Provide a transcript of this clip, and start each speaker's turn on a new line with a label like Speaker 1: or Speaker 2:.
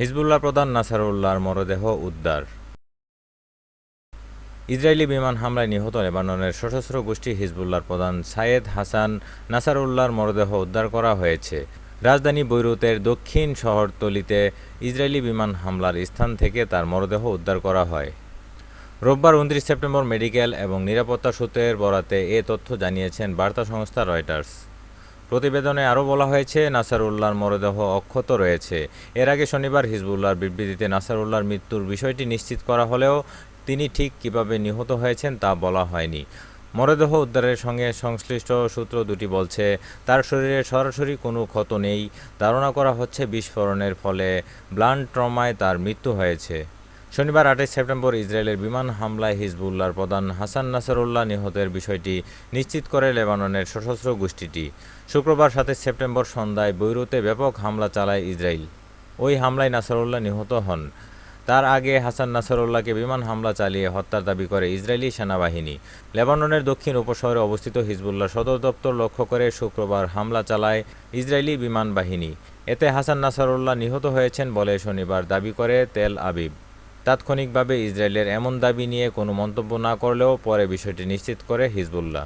Speaker 1: Hezbollah প্রধান নাসারুল্লাহর মরদেহ উদ্ধার। ইসরায়েলি বিমান হামলায় নিহত লেবাননের সশস্ত্র গোষ্ঠী হিজবুল্লাহর প্রধান সায়েদ হাসান নাসারুল্লাহর মরদেহ উদ্ধার করা হয়েছে। রাজধানী বৈরুতের দক্ষিণ শহরতলিতে ইসরায়েলি বিমান হামলার স্থান থেকে তার মরদেহ উদ্ধার করা হয়। রোববার উনত্রিশ সেপ্টেম্বর মেডিকেল এবং নিরাপত্তা সূত্রের বরাতে এ তথ্য জানিয়েছেন বার্তা সংস্থা রয়টার্স। প্রতিবেদনে আরও বলা হয়েছে, নাসারুল্লাহর মরদেহ অক্ষত রয়েছে। এর আগে শনিবার হিজবুল্লাহর বিবৃতিতে নাসারুল্লাহর মৃত্যুর বিষয়টি নিশ্চিত করা হলেও তিনি ঠিক কীভাবে নিহত হয়েছেন তা বলা হয়নি। মরদেহ উদ্ধারের সঙ্গে সংশ্লিষ্ট সূত্র দুটি বলছে, তার শরীরে সরাসরি কোনো ক্ষত নেই। ধারণা করা হচ্ছে বিস্ফোরণের ফলে ব্লান্ট ট্রমায় তার মৃত্যু হয়েছে। শনিবার আঠাশ সেপ্টেম্বর ইসরায়েলের বিমান হামলায় হিজবুল্লাহর প্রধান হাসান নাসারুল্লাহ নিহতের বিষয়টি নিশ্চিত করে লেবাননের সশস্ত্র গোষ্ঠীটি। শুক্রবার সাতাশ সেপ্টেম্বর সন্ধ্যায় বৈরুতে ব্যাপক হামলা চালায় ইসরায়েল। ওই হামলায় নাসারুল্লাহ নিহত হন। তার আগে হাসান নাসারুল্লাহকে বিমান হামলা চালিয়ে হত্যার দাবি করে ইসরায়েলি সেনাবাহিনী। লেবাননের দক্ষিণ উপশহরে অবস্থিত হিজবুল্লাহ সদর দপ্তর লক্ষ্য করে শুক্রবার হামলা চালায় ইসরায়েলি বিমান বাহিনী। এতে হাসান নাসারুল্লাহ নিহত হয়েছেন বলে শনিবার দাবি করে তেল আবিব। তাৎক্ষণিকভাবে ইসরায়েলের এমন দাবি নিয়ে কোনো মন্তব্য না করলেও পরে বিষয়টি নিশ্চিত করে হিজবুল্লাহ।